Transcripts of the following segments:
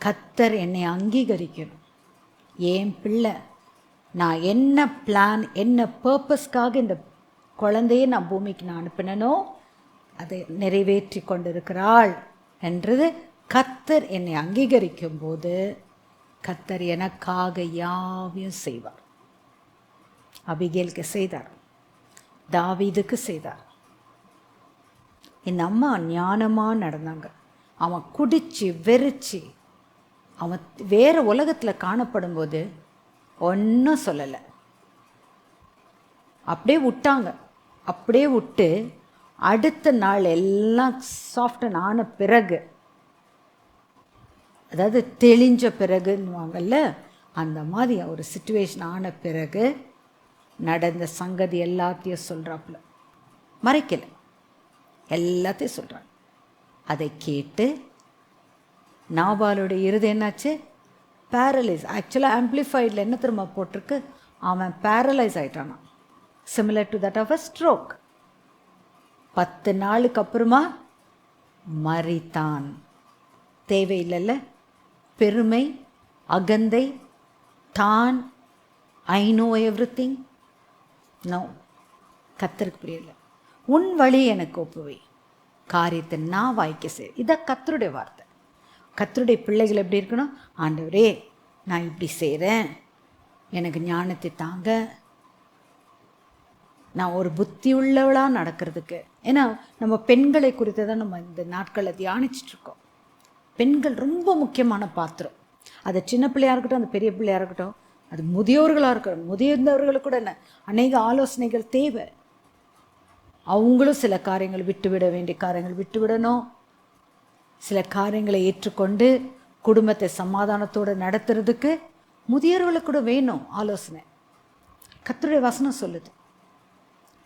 கத்தர் என்னை அங்கீகரிக்கணும். என் பிள்ளை நான் என்ன பிளான் என்ன பர்பஸ்க்காக இந்த குழந்தையை நான் பூமிக்கு நான் அனுப்பினனோ அதை நிறைவேற்றி கொண்டிருக்கிறாள் என்றது கத்தர் என்னை அங்கீகரிக்கும் போது கத்தர் எனக்காக யாவையும் செய்வார். அபிகேலுக்கு செய்தார் தாவீதுக்கு செய்தார். என் அம்மா ஞானமாக நடந்தாங்க. அவன் குடிச்சு வெறிச்சு அவன் வேறு உலகத்தில் காணப்படும்போது ஒன்றும் சொல்லலை. அப்படியே விட்டாங்க. அப்படியே விட்டு அடுத்த நாள் எல்லாம் சாஃப்டன் ஆன பிறகு அதாவது தெளிஞ்ச பிறகுன்னுவாங்கல்ல அந்த மாதிரி ஒரு சுச்சுவேஷன் ஆன பிறகு நடந்த சங்கதி எல்லாத்தையும் சொல்கிறாப்புல மறைக்கலை. எல்லாத்தையும் சொல்கிறாங்க அதை கேட்டு நாபாலுடைய இருது என்னாச்சு? பேரலைஸ் ஆக்சுவலாக ஆம்பிளிஃபைடில் என்ன திரும்ப போட்டிருக்கு? அவன் paralyse ஆயிட்டானான் similar to that of a stroke பத்து நாளுக்கு அப்புறமா மறித்தான் தேவையில்லைல்ல. பெருமை அகந்தை தான் I know everything no கத்தருக்கு புரியல. உன் வழி எனக்கு ஒப்புவை. காரியத்தை நான் வாய்க்க செய். இதை கத்தருடைய வார்த்தை. கத்தருடைய பிள்ளைகள் எப்படி இருக்கணும்? ஆண்டவரே நான் இப்படி செய்கிறேன் எனக்கு ஞானத்தை தாங்க. நான் ஒரு புத்தி உள்ளவளாக நடக்கிறதுக்கு. ஏன்னா நம்ம பெண்களை குறித்து தான் நம்ம இந்த நாட்களை தியானிச்சிட்டு இருக்கோம். பெண்கள் ரொம்ப முக்கியமான பாத்திரம். அது சின்ன பிள்ளையாக இருக்கட்டும் அந்த பெரிய பிள்ளையாக இருக்கட்டும் அது முதியோர்களாக இருக்கட்டும் முதிர்ந்தவர்களுக்கு கூட என்ன அநேக ஆலோசனைகள் தேவை. அவங்களும் சில காரியங்கள் விட்டுவிட வேண்டிய காரியங்கள் விட்டுவிடணும். சில காரியங்களை ஏற்றுக்கொண்டு குடும்பத்தை சமாதானத்தோடு நடத்துறதுக்கு முதியோர்களுக்கு கூட வேணும் ஆலோசனை. கத்துடைய வசனம் சொல்லுது.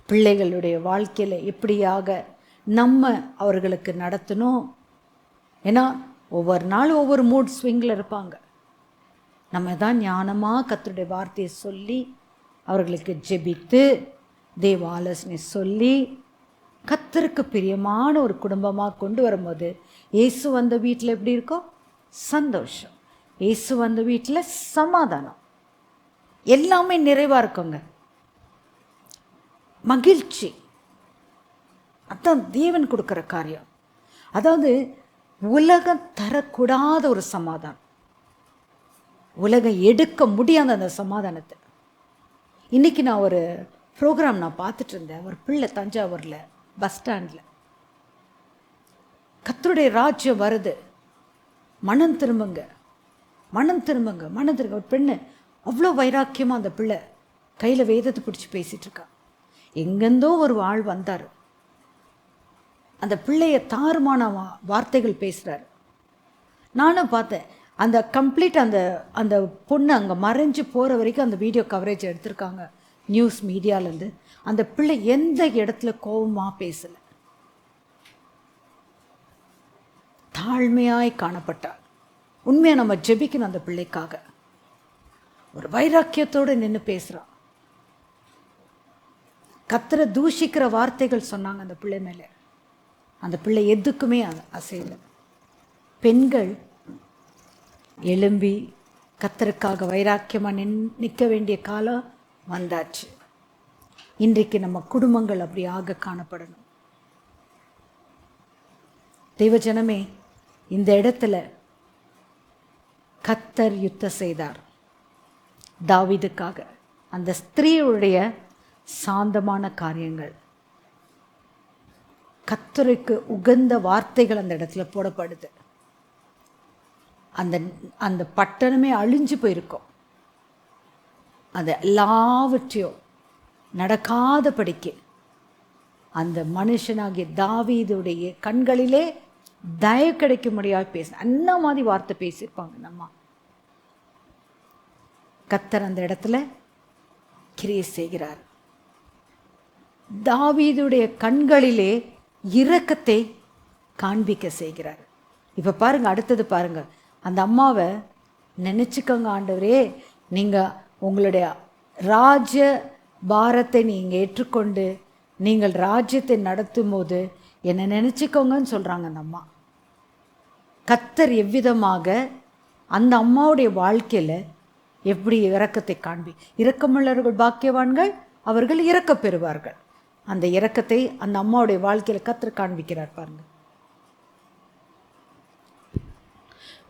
பிள்ளைகளுடைய வாழ்க்கையில் எப்படியாக நம்ம அவர்களுக்கு நடத்தணும்? ஏன்னா ஒவ்வொரு நாளும் ஒவ்வொரு மூட் ஸ்விங்கில் இருப்பாங்க. நம்ம தான் ஞானமாக கத்தருடைய வார்த்தையை சொல்லி அவர்களுக்கு ஜெபித்து தேவ ஆலோசனை சொல்லி கத்தருக்கு பிரியமான ஒரு குடும்பமாக கொண்டு வரும்போது இயேசு வந்த வீட்டில் எப்படி இருக்கும் சந்தோஷம். இயேசு வந்த வீட்டில் சமாதானம். எல்லாமே நிறைவாக இருக்குங்க. மகிழ்ச்சி. அதான் தேவன் கொடுக்குற காரியம். அதாவது உலகம் தரக்கூடாத ஒரு சமாதானம். உலகம் எடுக்க முடியாத அந்த சமாதானத்தை. இன்றைக்கி நான் ஒரு ப்ரோக்ராம் நான் பார்த்துட்டு இருந்தேன். ஒரு பிள்ளை தஞ்சாவூரில் பஸ் ஸ்டாண்டில் கத்தருடைய ராஜ்யம் வருது. மனம் திரும்புங்க. மனம் திரும்புங்க. மனம் திரும்ப. ஒரு பெண்ணு அவ்வளோ வைராக்கியமாக அந்த பிள்ளை கையில் வேதத்தை பிடிச்சி பேசிகிட்டு இருக்கா. எங்கேருந்தோ ஒரு ஆள் வந்தார். அந்த பிள்ளைய தாறுமான வா வார்த்தைகள் பேசுகிறாரு நானும் பார்த்தேன். அந்த கம்ப்ளீட் அந்த அந்த பொண்ணு அங்கே மறைஞ்சு போகிற வரைக்கும் அந்த வீடியோ கவரேஜ் எடுத்திருக்காங்க நியூஸ் மீடியாலேருந்து அந்த பிள்ளை எந்த இடத்துல கோபமாக பேசலை. தாழ்மையாய் காணப்பட்டாள் உண்மையாக நம்ம ஜெபிக்கணும் அந்த பிள்ளைக்காக. ஒரு வைராக்கியத்தோடு நின்று பேசுகிறான் கத்தரை தூஷிக்கிற வார்த்தைகள் சொன்னாங்க அந்த பிள்ளை மேலே. அந்த பிள்ளை எதுக்குமே அ- பெண்கள் எழும்பி கத்தருக்காக வைராக்கியமாக நின் நிற்க வேண்டிய காலம் வந்தாச்சு. இன்றைக்கு நம்ம குடும்பங்கள் அப்படியாக காணப்படணும். தெய்வஜனமே இந்த இடத்துல கத்தர் யுத்தம் செய்தார். தாவீதுக்காக. அந்த ஸ்திரீயுடைய சாந்தமான காரியங்கள். கத்தருக்கு உகந்த வார்த்தைகள் அந்த இடத்துல போடப்படுது. அந்த அந்த பட்டணமே அழிஞ்சு போயிருக்கும். அது எல்லாவற்றையும் நடக்காதபடிக்கு அந்த மனுஷனாகிய தாவீதுடைய கண்களிலே தய கிடைக்கும்படியாக முடியாது பேச அந்த மாதிரி வார்த்தை பேசியிருப்பாங்க நம்ம கத்தர் அந்த இடத்துல கிரியை செய்கிறார். தாவீதுடைய கண்களிலே இரக்கத்தை காண்பிக்க செய்கிறார். இப்போ பாருங்க அடுத்தது பாருங்க. அந்த அம்மாவை நினச்சிக்கோங்க ஆண்டவரே நீங்கள் உங்களுடைய ராஜ்ய பாரத்தை நீங்கள் ஏற்றுக்கொண்டு நீங்கள் ராஜ்யத்தை நடத்தும் போது என்னை நினச்சிக்கோங்கன்னு சொல்கிறாங்க அந்த அம்மா. கத்தர் எவ்விதமாக அந்த அம்மாவுடைய வாழ்க்கையில் எப்படி இரக்கத்தை காண்பி இரக்கமுள்ளவர்கள் பாக்கியவான்கள் அவர்கள் இறக்க பெறுவார்கள். அந்த இரக்கத்தை அந்த அம்மாவுடைய வாழ்க்கையில் கத்தர் காண்பிக்கிறார் பாருங்க.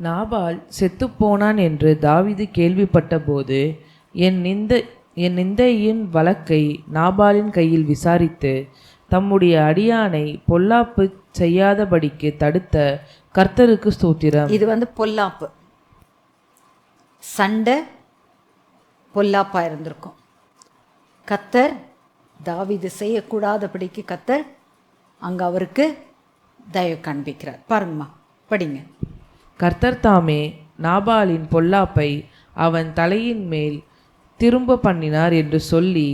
நாபால் செத்துப்போனான் என்று தாவிது கேள்விப்பட்ட போது என் நிந்த என் நிந்தையின் வழக்கை நாபாலின் கையில் விசாரித்து தம்முடைய அடியானை பொல்லாப்பு செய்யாதபடிக்கு தடுத்த கர்த்தருக்கு ஸ்தோத்திரம். இது வந்து பொல்லாப்பு. சண்டை பொல்லாப்பா இருந்திருக்கும். கத்தர் தாவீது செய்யக்கூடாதபடிக்கு கத்தர் அங்கே அவருக்கு தயவு காண்பிக்கிறார். பாருங்கம்மா படிங்க. கர்த்தர் தாமே நாபாலின் பொல்லாப்பை அவன் தலையின் மேல் திரும்ப பண்ணினார் என்று சொல்லி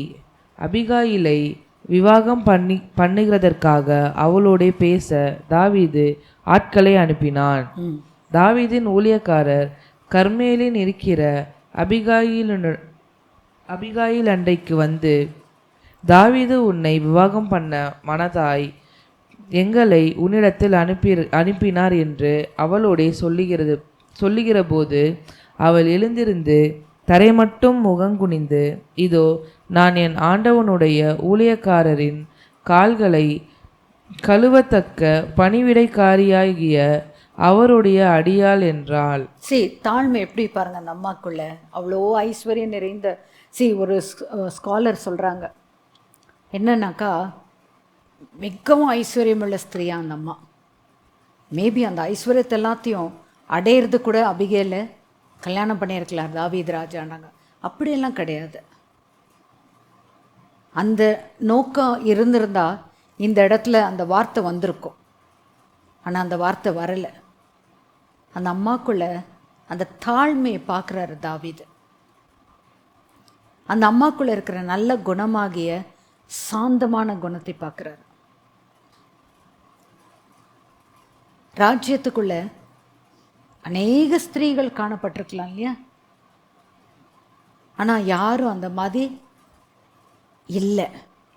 அபிகாயிலை விவாகம் பண்ணி பண்ணுகிறதற்காக அவளோடே பேச தாவீது ஆட்களை அனுப்பினான். தாவீதின் ஊழியக்காரர் கர்மேலின் இருக்கிற அபிகாயிலு அபிகாயில் அண்டைக்கு வந்து தாவீது உன்னை விவாகம் பண்ண மனதாய் எங்களை உன்னிடத்தில் அனுப்பி அனுப்பினார் என்று அவளோடே சொல்லுகிறது சொல்லுகிற போது அவள் எழுந்திருந்து தரை மட்டும் முகங்குனிந்து இதோ நான் என் ஆண்டவனுடைய ஊழியக்காரரின் கால்களை கழுவத்தக்க பணிவிடைக்காரியாகிய அவருடைய அடியாள் என்றாள். சி தாழ்மை எப்படி பாருங்க அந்த அம்மாக்குள்ள? அவ்வளோ ஐஸ்வர்யம் நிறைந்த சி ஒரு ஸ்காலர் சொல்கிறாங்க என்னன்னாக்கா மிகவும் ஐஸ்வர்யமுள்ள ஸ்திரீயா அந்த அம்மா. மேபி அந்த ஐஸ்வர்யத்தை எல்லாத்தையும் அடையிறது கூட அபிகேல கல்யாணம் பண்ணியிருக்கலாம் தாவீத் ராஜானாங்க அப்படியெல்லாம் கிடையாது. அந்த நோக்கம் இருந்திருந்தால் இந்த இடத்துல அந்த வார்த்தை வந்திருக்கும். ஆனால் அந்த வார்த்தை வரலை. அந்த அம்மாக்குள்ள அந்த தாழ்மையை பார்க்குறாரு தாவிது. அந்த அம்மாக்குள்ள இருக்கிற நல்ல குணமாகிய சாந்தமான குணத்தை பார்க்குறாரு. ராஜ்யத்துக்குள்ள அநேக ஸ்திரீகள் காணப்பட்டிருக்கலாம் இல்லையா? ஆனால் யாரும் அந்த மாதிரி இல்லை.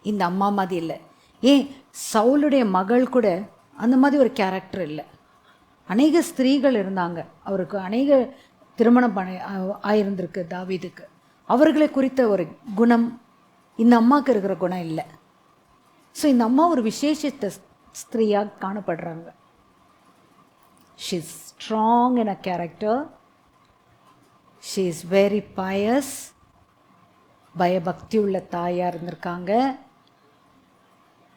இந்த அம்மா மாதிரி இல்லை. ஏன்? சவுளுடைய மகள் கூட அந்த மாதிரி ஒரு கேரக்டர் இல்லை. அநேக ஸ்திரீகள் இருந்தாங்க. அவருக்கு அநேக திருமணம் பண்ண ஆ- ஆயிருந்திருக்கு தாவீதுக்கு. அவர்களை குறித்த ஒரு குணம் இந்த அம்மாவுக்கு இருக்கிற குணம் இல்லை. ஸோ இந்த அம்மா ஒரு விசேஷத்த ஸ்திரீயாக காணப்படுறாங்க. She is strong in a character she is very pious பயபக்தி உள்ள தாயாக இருந்திருக்காங்க.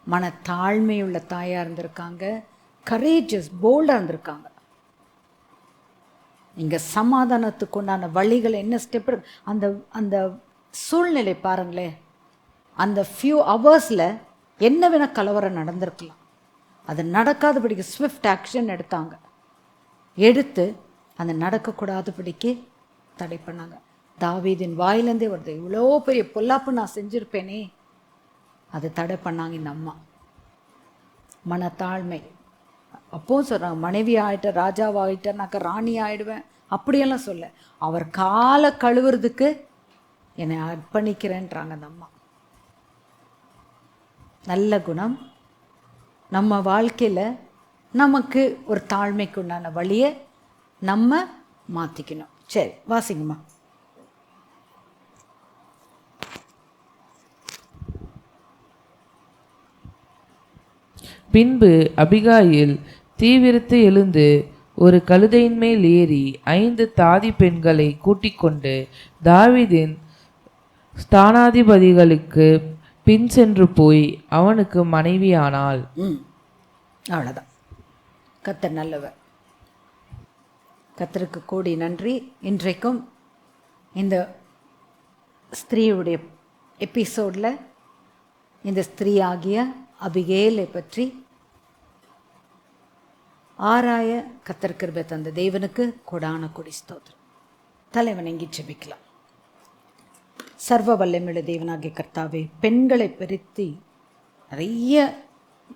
மன தாழ்மையுள்ள தாயாக இருந்திருக்காங்க கரேஜஸ் போல்டாக இருந்திருக்காங்க. இங்கே சமாதானத்துக்கு உண்டான வழிகள் என்ன ஸ்டெப் அந்த அந்த சூழ்நிலை பாருங்களேன் அந்த ஃபியூ ஹவர்ஸில் என்ன வேணால் கலவரம் நடந்திருக்கலாம். அது நடக்காதபடிக்கு ஸ்விஃப்ட் ஆக்ஷன் எடுத்தாங்க. எடுத்து அந்த நடக்கக்கூடாதபடிக்கு தடை பண்ணாங்க. தாவீதின் வாயிலேருந்தே வருது. இவ்வளோ பெரிய பொல்லாப்பு நான் செஞ்சுருப்பேனே. அதை தடை பண்ணாங்க இந்த அம்மா. மனத்தாழ்மை. அப்போவும் சொல்கிறாங்க மனைவி ஆகிட்ட ராஜாவாகிட்டேனாக்கா ராணி ஆயிடுவேன். அப்படியெல்லாம் சொல்ல. அவர் காலை கழுவுறதுக்கு என்னை அர்ப்பணிக்கிறேன்றாங்க அந்த அம்மா. நல்ல குணம். நம்ம வாழ்க்கையில் நமக்கு ஒரு தாழ்மைக்கு உண்டான வழியை நம்ம மாற்றிக்கணும் சரி வாசிங்கம்மா. பின்பு அபிகாயில் தீவிரத்து எழுந்து ஒரு கழுதையின் மேல் ஏறி ஐந்து தாதி பெண்களை கூட்டிக் கொண்டு ஸ்தானாதிபதிகளுக்கு பின் சென்று போய் அவனுக்கு மனைவியானாள். அவ்வளோதான் கத்தர் நல்லவர். கத்தருக்கு கோடி நன்றி. இன்றைக்கும் இந்த ஸ்திரீயுடைய எபிசோடில் இந்த ஸ்திரீ ஆகிய அபிகேலை பற்றி ஆராய கத்தர்கிருபை தந்த தேவனுக்கு கொடான கொடி ஸ்தோத்திரம். தலைவன் எங்கி ஜெபிக்கலாம். சர்வ வல்லமிழ தேவனாகிய கர்த்தாவே பெண்களை பெருத்தி நிறைய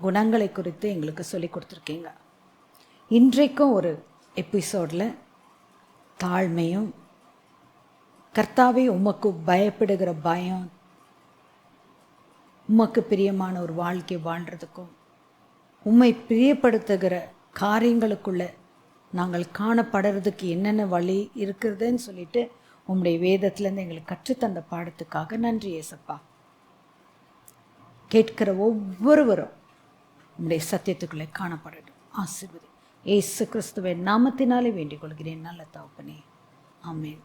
குணங்களை குறித்து எங்களுக்கு சொல்லி கொடுத்துருக்கீங்க. இன்றைக்கும் ஒரு எபிசோடில் தாழ்மையும் கர்த்தாவே உமக்கு பயப்படுகிற பயம் உமக்கு பிரியமான ஒரு வாழ்க்கை வாழ்கிறதுக்கும் உம்மை பிரியப்படுத்துகிற காரியங்களுக்குள்ள நாங்கள் காணப்படுறதுக்கு என்னென்ன வழி இருக்கிறதுன்னு சொல்லிட்டு உம்முடைய வேதத்துலேருந்து எங்களுக்கு கற்றுத்தந்த பாடத்துக்காக நன்றி ஏசப்பா கேட்கிற ஒவ்வொருவரும் உம்முடைய சத்தியத்துக்குள்ளே காணப்படட்டும். ஆசீர்வதி. ஏசு கிறிஸ்துவின் நாமத்தினாலே வேண்டிக் கொள்கிறேன். நல்ல தகப்பனே. ஆமென்.